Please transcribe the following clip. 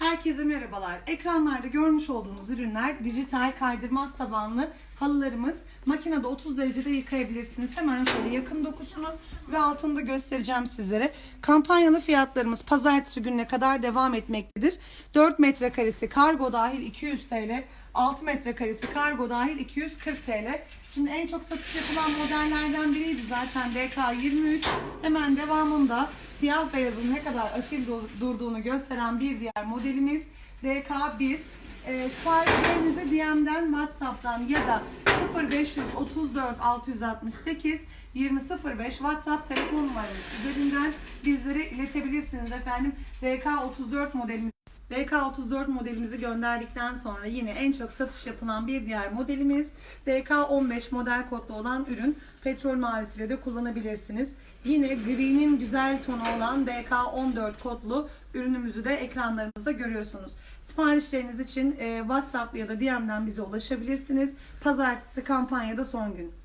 Herkese merhabalar. Ekranlarda görmüş olduğunuz ürünler dijital kaydırmaz tabanlı halılarımız. Makinede 30 derecede yıkayabilirsiniz. Hemen şöyle yakın dokusunu ve altını da göstereceğim sizlere. Kampanyalı fiyatlarımız pazartesi gününe kadar devam etmektedir. 4 metrekaresi kargo dahil 200 TL, 6 metrekaresi kargo dahil 240 TL. Şimdi en çok satış yapılan modellerden biriydi zaten DK23. Hemen devamında siyah beyazın ne kadar asil dur- durduğunu gösteren bir diğer modelimiz DK1. E, siparişlerinizi DM'den, WhatsApp'tan ya da 0534 668 2005 WhatsApp telefon numaramız üzerinden bizlere iletebilirsiniz efendim. DK34 modelimiz DK34 modelimizi gönderdikten sonra yine en çok satış yapılan bir diğer modelimiz DK15 model kodlu olan ürün petrol mavisiyle de kullanabilirsiniz. Yine gri'nin güzel tonu olan DK14 kodlu ürünümüzü de ekranlarımızda görüyorsunuz. Siparişleriniz için e, WhatsApp ya da DM'den bize ulaşabilirsiniz. Pazartesi kampanyada son gün.